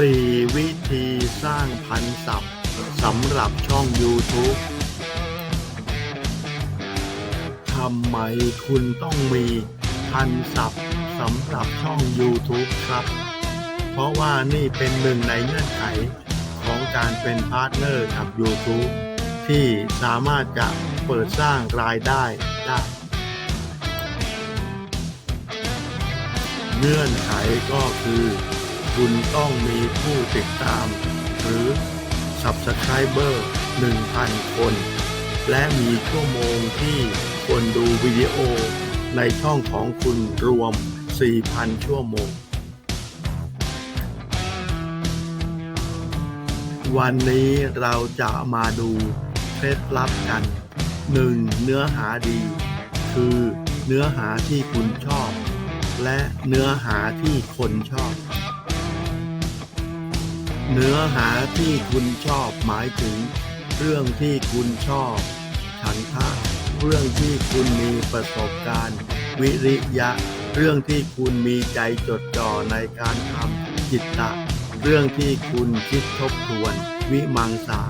4 วิธีสร้างพันศัพท์สำหรับช่อง YouTube ทำไมคุณต้องมีพันศัพท์สำหรับช่อง YouTube ครับ เพราะว่านี่เป็นหนึ่งในเงื่อนไขของการเป็นพาร์ทเนอร์กับ YouTube ที่สามารถจะเปิดสร้างรายได้ได้ เงื่อนไขก็คือ คุณต้องมีผู้ติดตาม หรือ Subscriber 1,000 คน และมีชั่วโมงที่คนดูวิดีโอ ในช่องของคุณรวม 4,000 ชั่วโมง วันนี้เราจะมาดูเคล็ดลับกัน 1. เนื้อหาดี คือเนื้อหาที่คุณชอบ และเนื้อหาที่คนชอบ เนื้อหาที่คุณชอบหมายถึง เรื่องที่คุณชอบฉันทะเรื่องที่คุณมีประสบการณ์ วิริยะ เรื่องที่คุณมีใจจดจ่อในการทำจิตตะ เรื่องที่คุณคิดทบทวน วิมังสา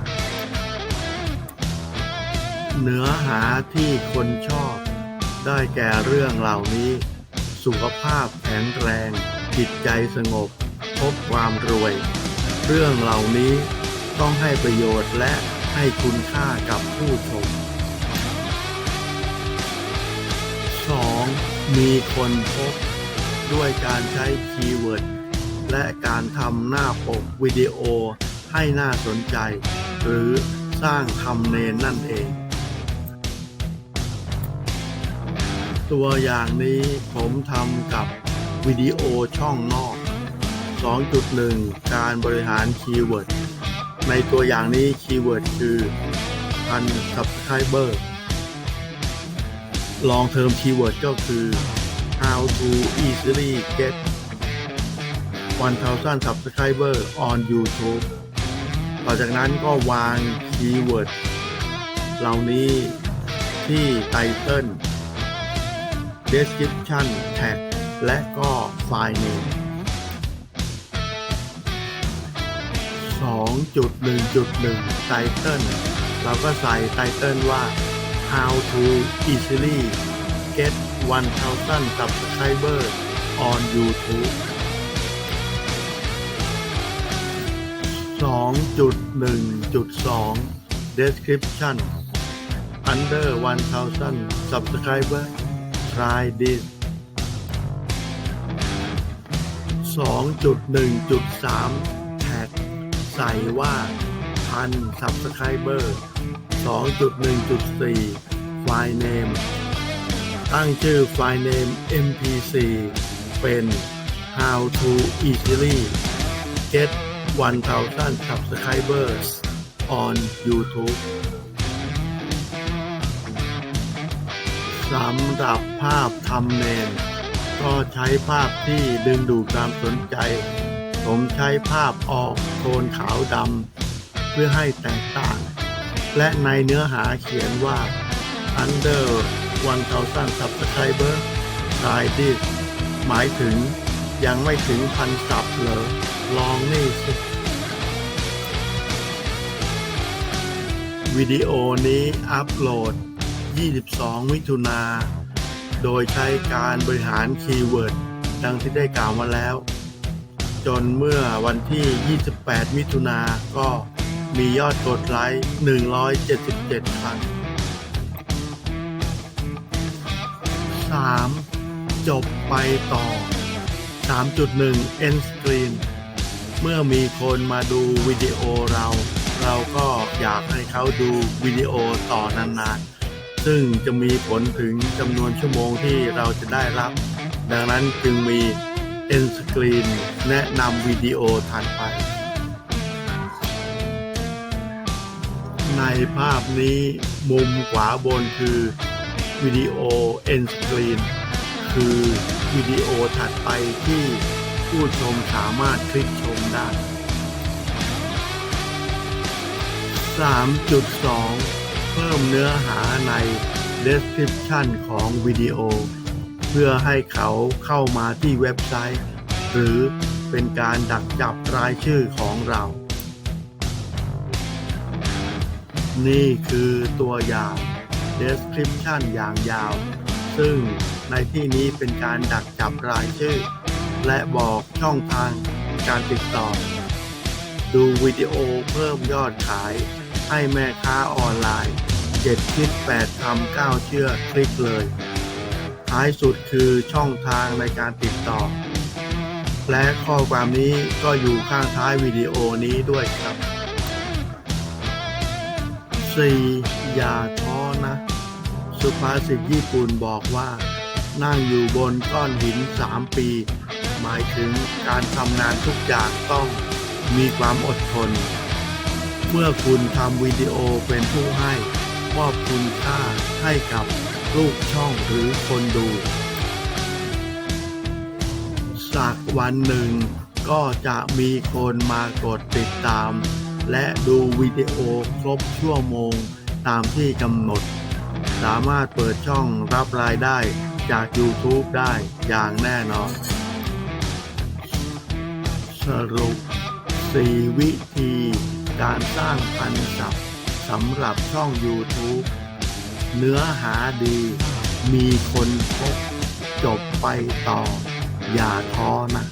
เนื้อหาที่คนชอบ ได้แก่เรื่องเหล่านี้ สุขภาพแข็งแรง จิตใจสงบ พบความรวย เรื่องเหล่านี้ต้องให้ประโยชน์และให้คุณค่ากับผู้ชม 2. มีคนพบ ด้วยการใช้คีย์เวิร์ด และการทำหน้าปกวิดีโอให้น่าสนใจ หรือสร้างทำเนนนั่นเอง ตัวอย่างนี้ผมทำกับวิดีโอช่องนอก 2.1 การบริหารคีย์เวิร์ด ในตัวอย่างนี้คีย์เวิร์ดคือพัน subscriber ลองเทอมคีย์เวิร์ดก็คือ how to easily get 1000 subscriber on YouTube ต่อจากนั้นก็วางคีย์เวิร์ดเหล่านี้ที่ไตเติล description tag และก็ไฟล์ name 2.1.1ไตเติลเราก็ใส่ไตเติลว่า how to easily get 1000 subscriber on YouTube 2.1.2 description under 1000 subscriber try this 2.1.3 ใส่ว่าพันซับสไครเบอร์สองจุดหนึ่งจุดสี่ไฟล์เนม ตั้งชื่อไฟล์เนม MPC เป็น How to Easily Get 1,000 Subscribers on YouTube สำหรับภาพทำเนมก็ใช้ภาพที่ดึงดูดความสนใจ ผมใช้ภาพออกโทนขาวดำเพื่อให้แตกต่าง และในเนื้อหาเขียนว่า under 1000 subscriber try this หมายถึงยังไม่ถึงพันสับเหรอลองนี่สิวิดีโอนี้อัปโหลด 22 มิถุนา โดยใช้การบริหารคีย์เวิร์ด ดังที่ได้กล่าวมาแล้ว จนเมื่อวันที่ 28 มิถุนาก็มียอดกดไลค์ 177 ครั้ง 3. จบไปต่อ 3.1 End Screen เมื่อมีคนมาดูวิดีโอเรา เราก็อยากให้เขาดูวิดีโอต่อนานๆ ซึ่งจะมีผลถึงจำนวนชั่วโมงที่เราจะได้รับ ดังนั้นจึงมี End Screen แนะนำวิดีโอถัดไป ในภาพนี้มุมขวาบนคือวิดีโอ End Screen คือวิดีโอถัดไปที่ผู้ชมสามารถคลิกชมได้ 3.2 เพิ่มเนื้อหาใน Description ของวิดีโอ เพื่อให้เขาเข้ามาที่เว็บไซต์ หรือเป็นการดักจับรายชื่อของเรา นี่คือตัวอย่าง description อย่างยาว ซึ่งในที่นี้เป็นการดักจับรายชื่อ และบอกช่องทางการติดต่อ ดูวิดีโอเพิ่มยอดขาย ให้แม่ค้าออนไลน์7คิด8ทำ9เชื่อคลิกเลย ท้ายสุดคือช่องทางในการติดต่อ และข้อความนี้ก็อยู่ข้างท้ายวิดีโอนี้ด้วยครับ 4. อย่าท้อนะ สุภาษิตญี่ปุ่นบอกว่า นั่งอยู่บนก้อนหิน 3 ปี หมายถึงการทำงานทุกอย่างต้องมีความอดทน เมื่อคุณทำวิดีโอเป็นผู้ให้มอบคุณค่าให้กับ ลูกช่องหรือคนดู สักวันหนึ่งก็จะมีคนมากดติดตาม และดูวิดีโอครบชั่วโมงตามที่กำหนด สามารถเปิดช่องรับรายได้จาก YouTube ได้อย่างแน่นอน สรุป 4 วิธีการสร้างพันศัพท์สำหรับช่อง YouTube เนื้อหาดี มีคนพบจบไปต่อ อย่าท้อนะ